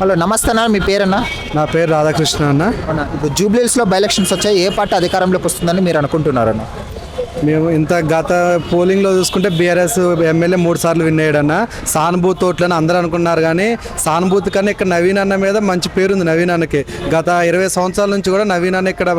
Hello నమస్తే అన్న మీ పేరన్నా? నా పేరు రాధాకృష్ణ అన్న. ఇప్పుడు జూబ్లీస్లో బై ఎలక్షన్స్ వచ్చాయి ఏ పార్టీ అధికారంలోకి వస్తుందని మీరు అనుకుంటున్నారన్న? మేము ఇంత గత పోలింగ్లో చూసుకుంటే బీఆర్ఎస్ ఎమ్మెల్యే మూడు సార్లు విన్ అయ్యాడన్న. సానుభూతి ఓట్లని అందరూ అనుకున్నారు కానీ సానుభూతి కన్నా ఇక్కడ నవీన్ అన్న మీద మంచి పేరుంది నవీన్ అన్నకి. గత ఇరవై సంవత్సరాల నుంచి కూడా నవీన్ అన్న ఇక్కడ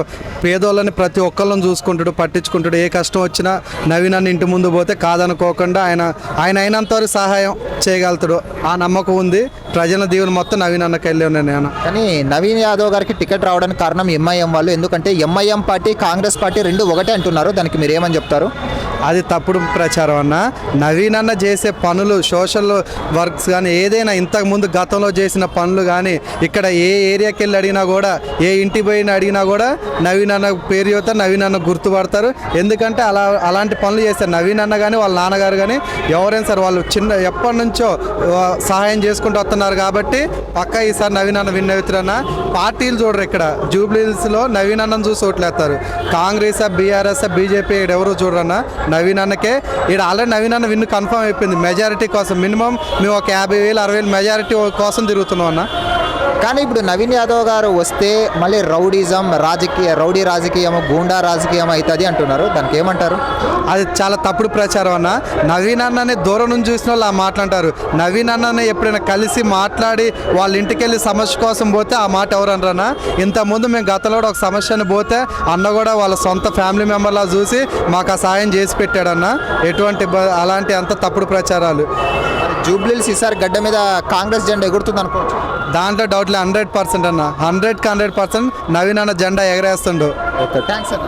పేదోళ్ళని ప్రతి ఒక్కళ్ళని చూసుకుంటాడు పట్టించుకుంటాడు. ఏ కష్టం వచ్చినా నవీన్ అన్న ఇంటి ముందు పోతే కాదనుకోకుండా ఆయన ఆయన అయినంత వరకు సహాయం చేయగలుగుతాడు. ఆ నమ్మకం ఉంది. ప్రజల దీవులు మొత్తం నవీన్ అన్నకి వెళ్ళి ఉన్నాను నేను కానీ నవీన్ యాదవ్ గారికి టికెట్ రావడానికి కారణం ఎంఐఎం వాళ్ళు. ఎందుకంటే ఎంఐఎం పార్టీ కాంగ్రెస్ పార్టీ రెండు ఒకటే అంటున్నారు. దానికి మీరు ఏమైనా చెప్తారు. అది తప్పుడు ప్రచారం అన్న. నవీన్ అన్న చేసే పనులు సోషల్ వర్క్స్ కానీ ఏదైనా ఇంతకుముందు గతంలో చేసిన పనులు కానీ ఇక్కడ ఏ ఏరియాకి వెళ్ళి అడిగినా కూడా ఏ ఇంటి పోయిన అడిగినా కూడా నవీన్ అన్న పేరు చెబుతారు నవీన్ అన్న గుర్తుపడతారు ఎందుకంటే అలా అలాంటి పనులు చేస్తారు. నవీన్ అన్న కానీ వాళ్ళ నాన్నగారు కానీ ఎవరైనా సరే వాళ్ళు చిన్న ఎప్పటి నుంచో సహాయం చేసుకుంటూ వస్తున్నారు కాబట్టి పక్క ఈసారి నవీన్ అన్న విన్ అవుతారన్న పార్టీలు చూడరు ఇక్కడ. జూబ్లీహిల్స్లో నవీన్ అన్నను చూసి ఓట్లేస్తారు. కాంగ్రెస్ బీఆర్ఎస్ బీజేపీ ఎవరు చూడరన్న నవీన్ అన్నకే ఇక్కడ ఆల్రెడీ నవీన్ అన్న విన్ కన్ఫర్మ్ అయిపోయింది. మెజారిటీ కోసం మినిమం మేము ఒక యాభై వేలు అరవై వేలు మెజారిటీ కోసం తిరుగుతున్నాం అన్న. కానీ ఇప్పుడు నవీన్ యాదవ్ గారు వస్తే మళ్ళీ రౌడీజం రాజకీయ రౌడీ రాజకీయం గూండా రాజకీయం అవుతుంది అంటున్నారు. దానికి ఏమంటారు? అది చాలా తప్పుడు ప్రచారం అన్న. నవీన్ అన్నని దూరం నుంచి చూసిన వాళ్ళు ఆ మాట్లాంటారు. నవీన్ అన్నని ఎప్పుడైనా కలిసి మాట్లాడి వాళ్ళ ఇంటికి వెళ్ళి సమస్య కోసం పోతే ఆ మాట ఎవరు అనరన్నా ఇంతకుముందు మేము గతంలో కూడా ఒక సమస్యను పోతే అన్న కూడా వాళ్ళ సొంత ఫ్యామిలీ మెంబర్లా చూసి మాకు ఆ సాయం చేసి పెట్టాడన్న. ఎటువంటి అలాంటి అంత తప్పుడు ప్రచారాలు. జూబ్లీస్ ఈసారి గడ్డ మీద కాంగ్రెస్ జెండా ఎగురుతుంది అనుకోవచ్చు దాంట్లో డౌట్లే హండ్రెడ్ పర్సెంట్ అన్న. హండ్రెడ్కి హండ్రెడ్ పర్సెంట్ నవీన్ అన్న జెండా ఎగరేస్తుండు. ఓకే థ్యాంక్స్ అన్న.